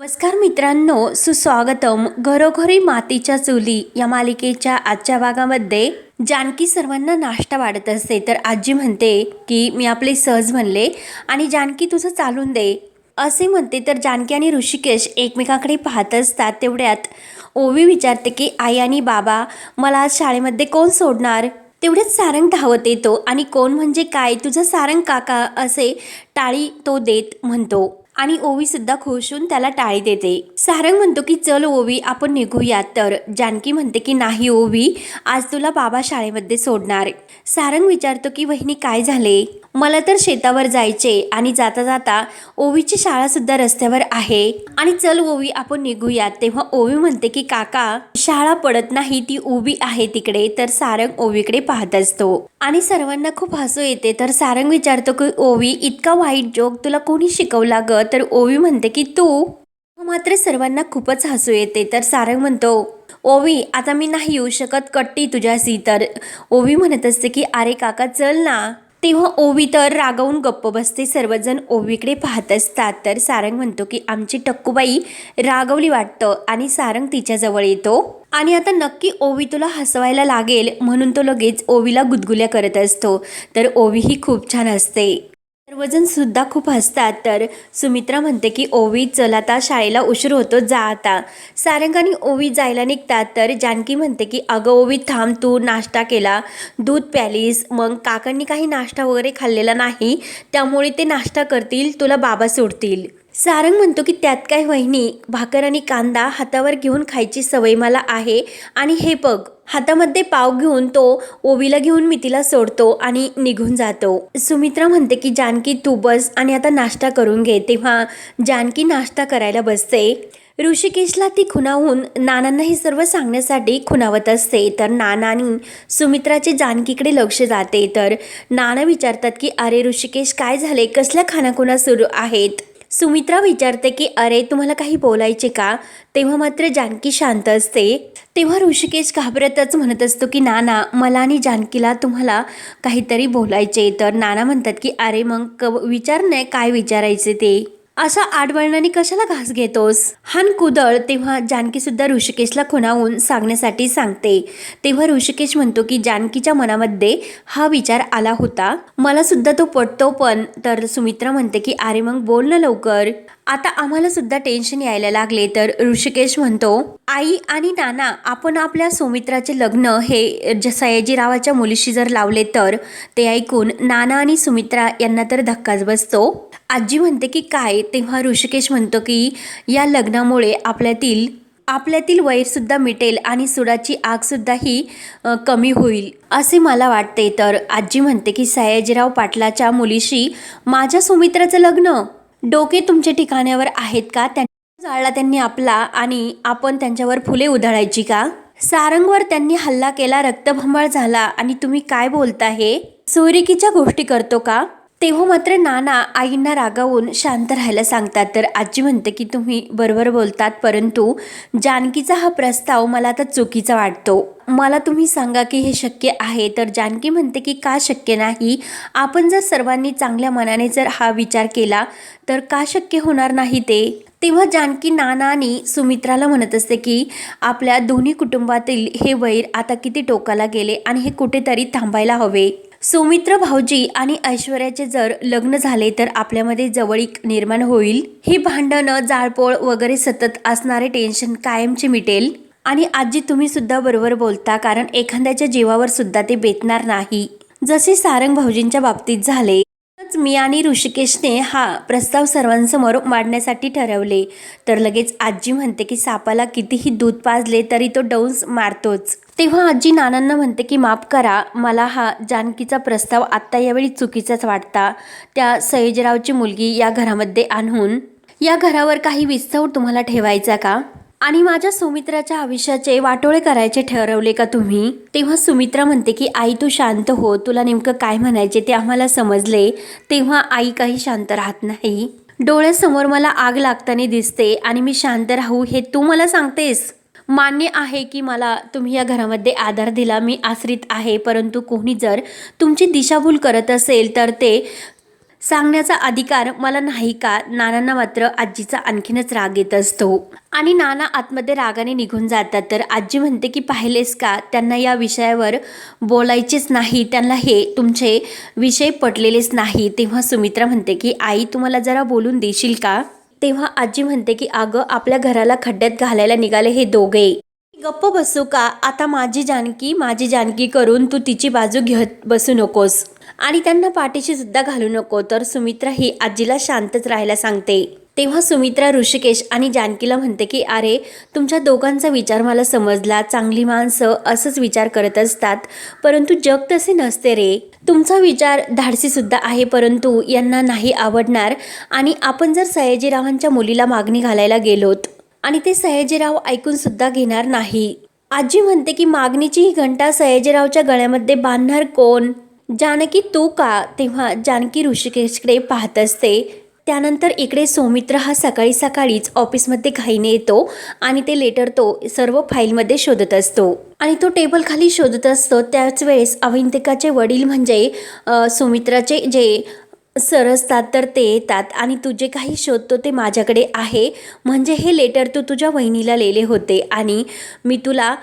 नमस्कार मित्रांनो सुस्वागतम घरोघरी मातीच्या चुली या मालिकेच्या आजच्या भागामध्ये. जानकी सर्वांना नाश्ता वाढत असते तर आजी म्हणते की मी आपले सहज म्हणले आणि जानकी तुझं चालून दे. असे म्हणते तर जानकी आणि ऋषिकेश एकमेकाकडे पाहत असतात तेवढ्यात. ओवी विचारते की आई आणि बाबा मला आज शाळेमध्ये कोण सोडणार? तेवढ्याच सारंग धावत येतो आणि कोण म्हणजे काय? तुझं सारंग काका असे टाळी तो देत म्हणतो. आणि ओवी सुद्धा खुश होऊन त्याला टाळी देते. सारंग म्हणतो की चल ओवी आपण निघूया तर जानकी म्हणते की नाही ओवी आज तुला बाबा शाळेमध्ये सोडणार. सारंग विचारतो की वहिनी काय झाले? मला तर शेतावर जायचे आणि जाता जाता ओवीची शाळा सुद्धा रस्त्यावर आहे. आणि चल ओवी आपण निघूया तेव्हा ओवी म्हणते की काका शाळा पडत नाही ती उभी आहे तिकडे. तर सारंग ओवीकडे पाहत असतो. आणि सर्वांना खूप हसू येते. तर सारंग विचारतो की ओवी इतका वाईट जोक तुला कोणी शिकवला गत तर ओवी म्हणते की तू मात्र सर्वांना खूपच हसू येते. तर सारंग म्हणतो ओवी आता मी नाही येऊ शकत कट्टी तुझ्याशी. तर ओवी म्हणत असते की अरे काका चल ना. तेव्हा ओवी तर रागावून गप्प बसते सर्वजण ओवीकडे पाहत असतात. तर सारंग म्हणतो की आमची टक्कूबाई रागवली वाटतं आणि सारंग तिच्याजवळ येतो आणि आता नक्की ओवी तुला हसवायला लागेल म्हणून तो लगेच ओवीला गुदगुल्या करत असतो. तर ओवी ही खूप छान असते सर्वजण सुद्धा खूप हसतात तर सुमित्रा म्हणते की ओवी चल आता शाळेला उशीर होतो जा आता. सारंग आणि ओवी जायला निघतात तर जानकी म्हणते की अगं ओवी थांब तू नाश्ता केला. दूध प्यालीस. मग काकांनी काही नाश्ता वगैरे खाल्लेला नाही. त्यामुळे ते नाश्ता करतील तुला बाबा सोडतील. सारंग म्हणतो की त्यात काय वहिनी भाकर आणि कांदा हातावर घेऊन खायची सवय मला आहे. आणि हे बघ हातामध्ये पाव घेऊन तो ओवीला घेऊन मी तिला सोडतो आणि निघून जातो. सुमित्रा म्हणते की जानकी तू बस आणि आता नाश्ता करून घे. तेव्हा जानकी नाश्ता करायला बसते. ऋषिकेशला ती खुणावून नानांना हे सर्व सांगण्यासाठी खुणावत असते. तर नानानी सुमित्राचे जानकीकडे लक्ष जाते. तर नाना विचारतात की अरे ऋषिकेश काय झाले? कसल्या खानाखुणा सुरू आहेत? सुमित्रा विचारते की अरे तुम्हाला काही बोलायचे का? तेव्हा मात्र जानकी शांत असते. तेव्हा ऋषिकेश घाबरतच म्हणत असतो की नाना मला आणि जानकीला तुम्हाला काहीतरी बोलायचे तर नाना म्हणतात की अरे मग क विचार नाही काय विचारायचे ते? अशा आडवळणाने कशाला घास घेतोस? हान कुदळ तेव्हा जानकी सुद्धा ऋषिकेशला खुणावून सांगण्यासाठी सांगते. तेव्हा ऋषिकेश म्हणतो की जानकीच्या मनामध्ये हा विचार आला होता. मला सुद्धा तो पटतो पण तर सुमित्रा म्हणते की अरे मग बोल ना लवकर. आता आम्हाला सुद्धा टेन्शन यायला लागले तर ऋषिकेश म्हणतो आई आणि नाना आपण आपल्या सुमित्राचे लग्न हे ज- सयाजीरावाच्या मुलीशी जर लावले तर? ते ऐकून नाना आणि सुमित्रा यांना तर धक्काच बसतो. आजी म्हणते की काय? तेव्हा ऋषिकेश म्हणतो की या लग्नामुळे आपल्यातील आपल्यातील वैरसुद्धा मिटेल आणि सुडाची आगसुद्धा ही कमी होईल. असे मला वाटते. तर आजी म्हणते की सयाजीराव पाटलाच्या मुलीशी माझ्या सुमित्राचं लग्न डोके तुमच्या ठिकाण्यावर आहेत का? त्यांचा जाळला त्यांनी आपला आणि आपण त्यांच्यावर फुले उधळायची का? सारंगवर त्यांनी हल्ला केला रक्तभंबाळ झाला आणि तुम्ही काय बोलता हे? सोयरिकीच्या गोष्टी करतो का? तेव्हा मात्र नाना आईंना रागावून शांत राहायला सांगतात. तर आजी म्हणते की तुम्ही बरोबर बोलतात परंतु जानकीचा हा प्रस्ताव मला आता चुकीचा वाटतो. मला तुम्ही सांगा की हे शक्य आहे. तर जानकी म्हणते की का शक्य नाही? आपण जर सर्वांनी चांगल्या मनाने जर हा विचार केला तर का शक्य होणार नाही ते? तेव्हा जानकी नाना आणि सुमित्राला म्हणत असते की आपल्या दोन्ही कुटुंबातील हे वैर आता किती टोकाला गेले आणि हे कुठेतरी थांबायला हवे. सुमित्र भाऊजी आणि ऐश्वर्याचे जर लग्न झाले तर आपल्यामध्ये जवळीक निर्माण होईल. ही भांडणं जाळपोळ वगैरे सतत असणारे टेन्शन कायमचे मिटेल. आणि आजी तुम्ही सुद्धा बरोबर बोलता कारण एखाद्याच्या जीवावर सुद्धा ते बेतणार नाही. जसे सारंग भाऊजींच्या बाबतीत झाले तसंच मी आणि ऋषिकेशने हा प्रस्ताव सर्वांसमोर मांडण्यासाठी ठरवले. तर लगेच आजी म्हणते की सापाला कितीही दूध पाजले तरी तो डौस मारतोच. तेव्हा आजी नानांना म्हणते की माफ करा मला हा जानकीचा प्रस्ताव आत्ता यावेळी चुकीचाच वाटता. त्या सयाजीरावची मुलगी या घरामध्ये आणून या घरावर काही विस्तव तुम्हाला ठेवायचा का? आणि माझ्या सुमित्राच्या आयुष्याचे वाटोळे करायचे ठरवले का तुम्ही? तेव्हा सुमित्रा म्हणते की आई तू शांत हो. तुला नेमकं काय म्हणायचे ते आम्हाला समजले. तेव्हा आई काही शांत राहत नाही. डोळ्यासमोर मला आग लागताना दिसते आणि मी शांत राहू हे तू मला सांगतेस? मान्य आहे की मला तुम्ही या घरामध्ये आधार दिला. मी आश्रित आहे. परंतु कोणी जर तुमची दिशाभूल करत असेल तर ते सांगण्याचा अधिकार मला नाही का नानांना मात्र आजीचा आणखीनच राग येत असतो. आणि नाना आतमध्ये रागाने निघून जातात. तर आजी म्हणते की पाहिलेस का? त्यांना या विषयावर बोलायचेच नाही. त्यांना हे तुमचे विषय पटलेलेच नाही. तेव्हा सुमित्रा म्हणते की आई तुम्हाला जरा बोलून देशील का? तेव्हा आजी म्हणते की अगं आपल्या घराला खड्ड्यात घालायला निघाले हे दोघे. गप्प बसू का? आता माझी जानकी माझी जानकी करून तू तिची बाजू घेत बसू नकोस. आणि त्यांना पाठीशी सुद्धा घालू नको तर सुमित्रा ही आजीला शांतच राहायला सांगते. तेव्हा सुमित्रा ऋषिकेश आणि जानकीला म्हणते की अरे तुमच्या दोघांचा विचार मला समजला. चांगली माणसं असंच विचार करत असतात. परंतु जग तसे नसते रे. तुमचा विचार धाडसी सुद्धा आहे परंतु यांना नाही आवडणार. आणि आपण जर सयाजीरावांच्या मुलीला मागणी घालायला गेलोत आणि ते सयाजीराव ऐकून सुद्धा घेणार नाही. आजी म्हणते की मागणीची ही घंटा सयाजीरावच्या गळ्यामध्ये बांधणार कोण? जानकी तू का? तेव्हा जानकी ऋषिकेशकडे पाहत असते. त्यानंतर इकडे सौमित्र हा सकाळी सकाळीच ऑफिसमध्ये घाईने येतो आणि ते लेटर तो सर्व फाईलमध्ये शोधत असतो. आणि तो टेबल खाली शोधत असतो. त्याच वेळेस अविंतिकाचे वडील म्हणजे सुमित्राचे जे सर असतात तर ते येतात आणि तू जे काही शोधतो ते माझ्याकडे आहे. म्हणजे हे लेटर तू तुझ्या वहिनीला लिहिले होते आणि मी तुला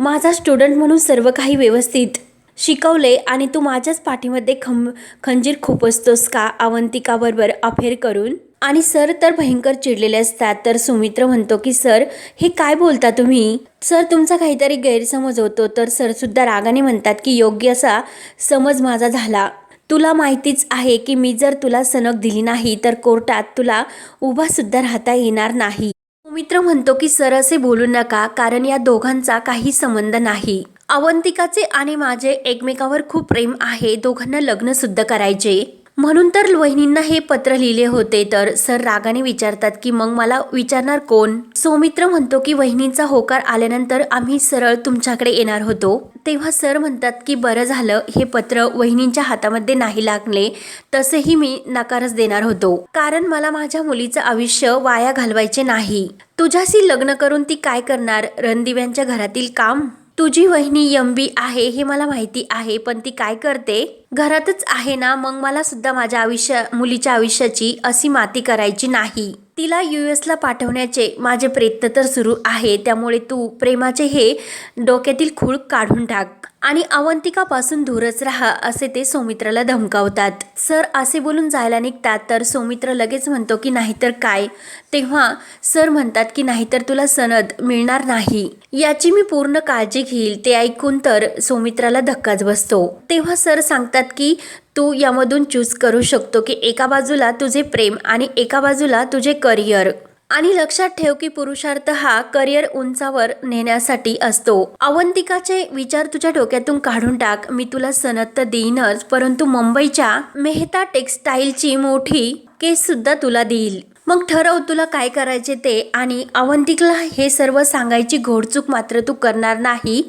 माझा स्टुडंट म्हणून सर्व काही व्यवस्थित शिकवले आणि तू माझ्याच पाठीमध्ये खं खंजीर खुपसतोस का? अवंतिकाबरोबर अफेअर करून? आणि सर तर भयंकर चिडलेले असतात. तर सुमित्र म्हणतो की सर हे काय बोलता तुम्ही? सर तुमचा काहीतरी गैरसमज होतो. तर सरसुद्धा रागाने म्हणतात की योग्य असा समज माझा झाला. तुला माहितीच आहे की मी जर तुला सनक दिली नाही तर कोर्टात तुला उभा सुद्धा राहता येणार नाही. मित्र म्हणतो की सर असे बोलू नका कारण या दोघांचा काही संबंध नाही. अवंतिकाचे आणि माझे एकमेकावर खूप प्रेम आहे. दोघांना लग्न सुद्धा करायचे. म्हणून तर वहिनींना हे पत्र लिहिले होते तर सर रागाने विचारतात की मग मला विचारणार कोण? सौमित्र म्हणतो की वहिनींचा होकार आल्यानंतर आम्ही सरळ तुमच्याकडे येणार होतो. तेव्हा सर म्हणतात की बरं झालं हे पत्र वहिनींच्या हातामध्ये नाही लागले तसेही मी नकारच देणार होतो. कारण मला माझ्या मुलीचं आयुष्य वाया घालवायचे नाही. तुझ्याशी लग्न करून ती काय करणार? रणदिव्यांच्या घरातील काम तुझी वहिनी यंबी आहे हे मला माहिती आहे पण ती काय करते? घरातच आहे ना मग मला सुद्धा माझ्या आयुष्या मुलीच्या आयुष्याची अशी माती करायची नाही. तिला यू एसला पाठवण्याचे माझे प्रयत्न तर सुरू आहे त्यामुळे तू प्रेमाचे हे डोक्यातील खूळ काढून टाक. आणि अवंतिकापासून दूरच राहा असे ते सौमित्राला धमकावतात. सर असे बोलून जायला निघतात तर सौमित्र लगेच म्हणतो की नाहीतर काय? तेव्हा सर म्हणतात की नाहीतर तुला सनद मिळणार नाही. याची मी पूर्ण काळजी घेईल ते ऐकून तर सौमित्राला धक्काच बसतो. तेव्हा सर सांगतात की तू यामधून चूज करू शकतो की एका बाजूला तुझे प्रेम आणि एका बाजूला तुझे करिअर. आणि लक्षात ठेव की पुरुषार्थ हा करिअर उंचावर नेण्यासाठी असतो. अवंतिकाचे विचार तुझ्या डोक्यातून काढून टाक. मी तुला सनद तर देईनच परंतु मुंबईच्या मेहता टेक्सटाईलची मोठी केस सुद्धा तुला देईल. मग ठरव तुला काय करायचे ते आणि अवंतिकला हे सर्व सांगायची घोडचूक मात्र तू करणार नाही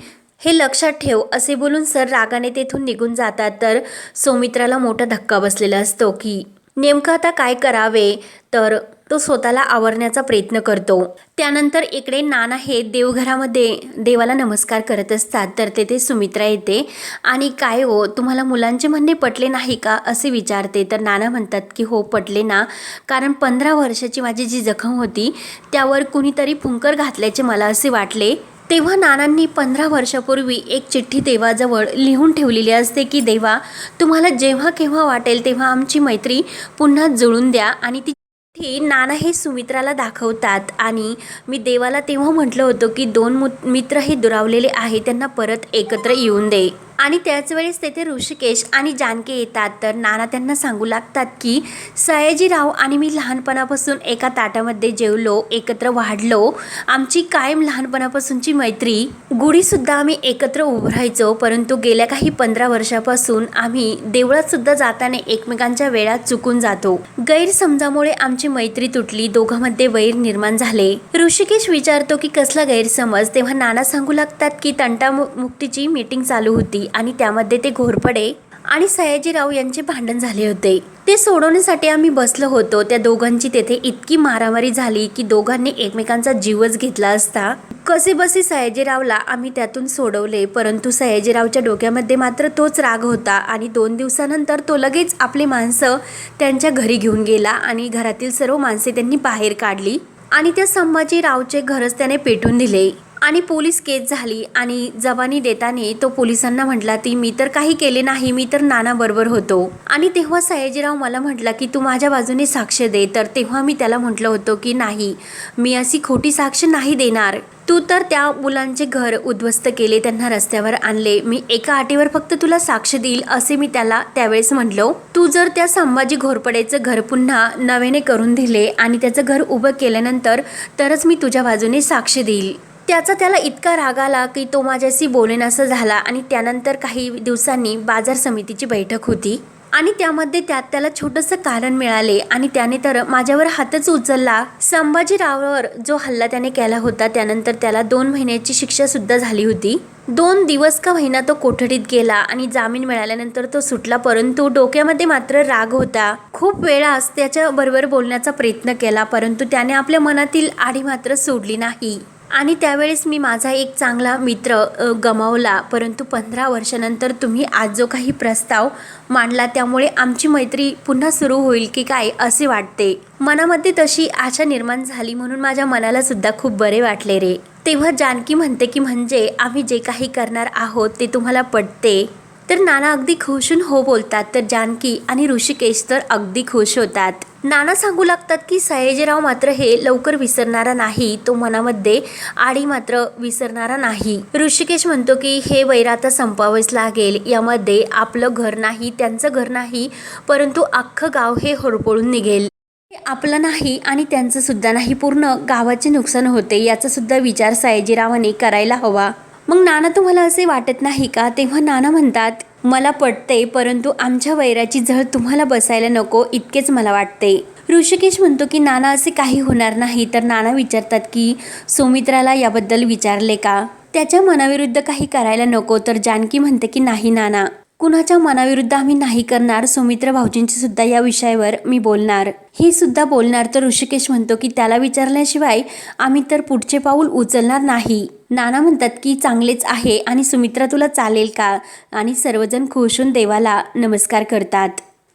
हे लक्षात ठेव. असे बोलून सर रागाने तेथून निघून जातात. तर सौमित्राला मोठा धक्का बसलेला असतो की नेमकं आता काय करावे? तर तो स्वतःला आवरण्याचा प्रयत्न करतो. त्यानंतर इकडे नाना हे देवघरामध्ये देवाला नमस्कार करत असतात. तर तेथे सुमित्रा येते. आणि काय हो तुम्हाला मुलांचे म्हणणे पटले नाही का? असे विचारते. तर नाना म्हणतात की हो पटले ना. कारण पंधरा वर्षाची माझी जी जखम होती त्यावर कुणीतरी फुंकर घातल्याचे मला असे वाटले. तेव्हा नानांनी पंधरा वर्षापूर्वी एक चिठ्ठी देवाजवळ लिहून ठेवलेली असते की देवा तुम्हाला जेव्हा केव्हा वाटेल तेव्हा आमची मैत्री पुन्हा जुळून द्या आणि ती चिठ्ठी नाना हे सुमित्राला दाखवतात. आणि मी देवाला तेव्हा म्हटलं होतं की दोन मु मित्र हे दुरावलेले आहे त्यांना परत एकत्र येऊन दे. आणि त्याच वेळेस तेथे ऋषिकेश आणि जानकी येतात. तर नाना त्यांना सांगू लागतात की सयाजीराव आणि मी लहानपणापासून एका ताटामध्ये जेवलो एकत्र वाढलो. आमची कायम लहानपणापासूनची मैत्री. गुढीसुद्धा आम्ही एकत्र उभरायचो परंतु गेल्या काही पंधरा वर्षापासून आम्ही देवळातसुद्धा जाताना एकमेकांच्या वेळात चुकून जातो. गैरसमजामुळे आमची मैत्री तुटली दोघांमध्ये वैर निर्माण झाले. ऋषिकेश विचारतो की कसला गैरसमज? तेव्हा नाना सांगू लागतात की तंटा मुक्तीची मीटिंग चालू होती. आणि त्यामध्ये ते घोरपडे आणि सयाजीराव यांचे भांडण झाले होते. ते सोडवण्यासाठी आम्ही बसलो होतो. त्या दोघांची तेथे इतकी मारामारी झाली की दोघांनी एकमेकांचा जीवच घेतला असता. कसे बसे सयाजीरावला आम्ही त्यातून सोडवले परंतु सयाजीरावच्या डोक्यामध्ये मात्र तोच राग होता आणि दोन दिवसानंतर तो लगेच आपली माणसं त्यांच्या घरी घेऊन गेला आणि घरातील सर्व माणसे त्यांनी बाहेर काढली आणि त्या संभाजीरावचे घरच त्याने पेटून दिले. आणि पोलीस केस झाली आणि जबानी देताना तो पोलिसांना म्हटला ती मी तर काही केले नाही मी तर नाना बरोबर होतो. आणि तेव्हा सयाजीराव मला म्हटला की तू माझ्या बाजूने साक्ष दे. तर तेव्हा मी त्याला म्हटलं होतं की नाही मी अशी खोटी साक्ष नाही देणार. तू तर त्या मुलांचे घर उद्ध्वस्त केले त्यांना रस्त्यावर आणले. मी एका अटीवर फक्त तुला साक्ष देईल असे मी त्याला त्यावेळेस म्हटलो. तू जर त्या संभाजी घोरपडेचं घर पुन्हा नव्याने करून दिले आणि त्याचं घर उभं केल्यानंतर तरच मी तुझ्या बाजूने साक्ष देईल. त्याचा त्याला इतका राग आला की तो माझ्याशी बोलेनासा झाला आणि त्यानंतर काही दिवसांनी बाजार समितीची बैठक होती. आणि त्यामध्ये त्यात त्याला छोटंसं कारण मिळाले आणि त्याने तर माझ्यावर हातच उचलला. संभाजीरावावर जो हल्ला त्याने केला होता त्यानंतर त्याला दोन महिन्याची शिक्षा सुद्धा झाली होती. दोन दिवस का महिना तो कोठडीत गेला आणि जामीन मिळाल्यानंतर तो सुटला परंतु डोक्यामध्ये मात्र राग होता. खूप वेळास त्याच्या बरोबर बोलण्याचा प्रयत्न केला परंतु त्याने आपल्या मनातील आडी मात्र सोडली नाही. आणि त्यावेळेस मी माझा एक चांगला मित्र गमावला. परंतु पंधरा वर्षानंतर तुम्ही आज जो काही प्रस्ताव मांडला त्यामुळे आमची मैत्री पुन्हा सुरू होईल की काय असे वाटते? मनामध्ये तशी आशा निर्माण झाली म्हणून माझ्या मनाला सुद्धा खूप बरे वाटले रे. तेव्हा जानकी म्हणते की म्हणजे आम्ही जे काही करणार आहोत ते तुम्हाला पटते. तर नाना अगदी खुशून हो बोलतात तर जानकी आणि ऋषिकेश तर अगदी खुश होतात. नाना सांगू लागतात की सयाजीराव मात्र हे लवकर विसरणारा नाही तो मनामध्ये आडी मात्र विसरणारा नाही. ऋषिकेश म्हणतो की हे वैर आता संपावंच लागेल यामध्ये आपलं घर नाही त्यांचं घर नाही परंतु अख्खं गाव हे होरपळून निघेल. आपलं नाही आणि त्यांचं सुद्धा नाही पूर्ण गावाचे नुकसान होते याचा सुद्धा विचार सयाजीरावाने करायला हवा. मग नाना तुम्हाला असे वाटत नाही का? तेव्हा नाना म्हणतात मला पटते परंतु आमच्या वैराची झळ तुम्हाला बसायला नको इतकेच मला वाटते ऋषिकेश म्हणतो की नाना असे काही होणार नाही. तर नाना विचारतात की सुमित्राला याबद्दल विचारले का? त्याच्या मनाविरुद्ध काही करायला नको. तर जानकी म्हणते की नाही नाना कुणाच्या मनाविरुद्ध आम्ही नाही करणार सुमित्र भाऊजींची सुद्धा या विषयावर मी बोलणार. हे सुद्धा बोलणार तर ऋषिकेश म्हणतो की त्याला विचारल्याशिवाय आम्ही तर पुढचे पाऊल उचलणार नाही. नाना म्हणतात की चांगलेच आहे आणि सुमित्रा तुला चालेल का? आणि सर्वजण खुशून देवाला नमस्कार करतात.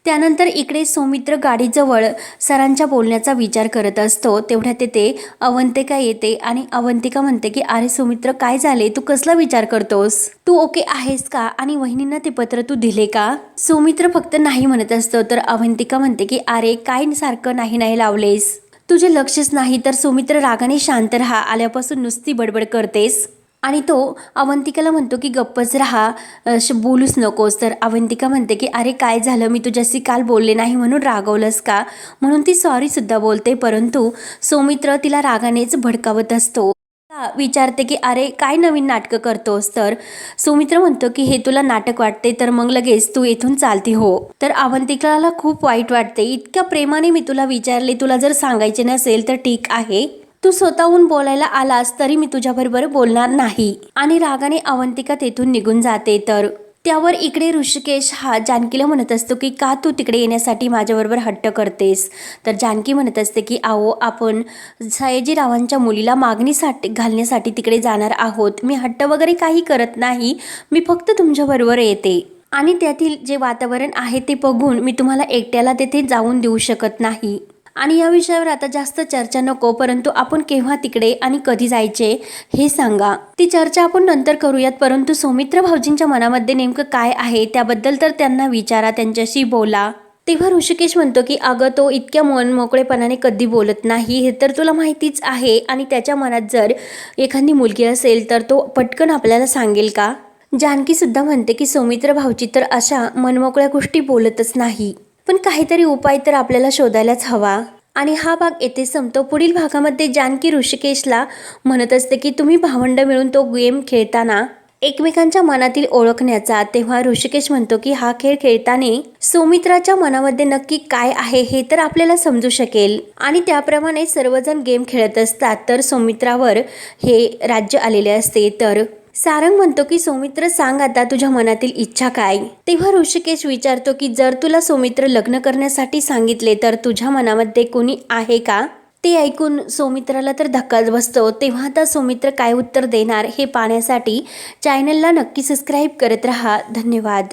त्यानंतर इकडे सौमित्र गाडीजवळ सरांच्या बोलण्याचा विचार करत असतो. तेवढ्यात तेथे अवंतिका येते आणि अवंतिका म्हणते की अरे सौमित्र काय झाले? तू कसला विचार करतोस? तू ओके आहेस का? आणि वहिनींना ते पत्र तू दिले का? सौमित्र फक्त नाही म्हणत असतो तर अवंतिका म्हणते की अरे काय सारखं नाही नाही लावलेस? तुझे लक्षच नाही तर सौमित्र रागाने शांत राहा. आल्यापासून नुसती बडबड करतेस. आणि तो अवंतिकाला म्हणतो की गप्पच राहा बोलूच नकोस. तर अवंतिका म्हणते की अरे काय झालं? मी तुझ्याशी काल बोलले नाही म्हणून रागवलंस का? म्हणून ती सॉरीसुद्धा बोलते परंतु सौमित्र तिला रागानेच भडकावत असतो. विचारते की अरे काय नवीन नाटकं करतोस? तर सुमित्र म्हणतो की हे तुला नाटक वाटते तर मग लगेच तू येथून चालती हो. तर अवंतिकाला खूप वाईट वाटते. इतक्या प्रेमाने मी तुला विचारले तुला जर सांगायचे नसेल तर ठीक आहे. तू स्वतःहून बोलायला आलास तरी मी तुझ्याबरोबर बोलणार नाही. आणि रागाने अवंतिका तेथून निघून जाते. तर त्यावर इकडे ऋषिकेश हा जानकीला म्हणत असतो की का तू तिकडे येण्यासाठी माझ्याबरोबर हट्ट करतेस? तर जानकी म्हणत असते की आओ आपण सयाजीरावांच्या मुलीला मागणीसाठी घालण्यासाठी तिकडे जाणार आहोत. मी हट्ट वगैरे काही करत नाही. मी फक्त तुमच्याबरोबर येते. आणि त्यातील जे वातावरण आहे ते बघून मी तुम्हाला एकट्याला तेथे जाऊन देऊ शकत नाही. आणि या विषयावर आता जास्त चर्चा नको परंतु आपण केव्हा तिकडे आणि कधी जायचे हे सांगा. ती चर्चा आपण नंतर करूयात परंतु सौमित्र भाऊजींच्या मनामध्ये नेमकं काय आहे त्याबद्दल तर त्यांना विचारा त्यांच्याशी बोला. तेव्हा ऋषिकेश म्हणतो की अगं तो इतक्या मन मोकळेपणाने कधी बोलत नाही हे तर तुला माहितीच आहे आणि त्याच्या मनात जर एखादी मुलगी असेल तर तो पटकन आपल्याला सांगेल का? जानकी सुद्धा म्हणते की सौमित्र भाऊची तर अशा मनमोकळ्या गोष्टी बोलतच नाही. पण काहीतरी उपाय तर आपल्याला शोधायलाच हवा. आणि हा भाग येथे संपतो. पुढील भागामध्ये जानकी ऋषिकेशला म्हणत असते की तुम्ही भावंड मिळून तो गेम खेळताना एकमेकांच्या मनातील ओळखण्याचा. तेव्हा ऋषिकेश म्हणतो की हा खेळ खेळताना सौमित्राच्या मनामध्ये नक्की काय आहे हे तर आपल्याला समजू शकेल. आणि त्याप्रमाणे सर्वजण गेम खेळत असतात. तर सौमित्रावर हे राज्य आलेले असते. तर सारंग म्हणतो की सौमित्र सांग आता तुझ्या मनातील इच्छा काय? तेव्हा ऋषिकेश विचारतो की जर तुला सौमित्र लग्न करण्यासाठी सांगितले तर तुझ्या मनामध्ये कोणी आहे का? ते ऐकून सौमित्राला तर धक्काच बसतो. तेव्हा आता सौमित्र काय उत्तर देणार हे पाहण्यासाठी चॅनलला नक्की सबस्क्राईब करत रहा. धन्यवाद.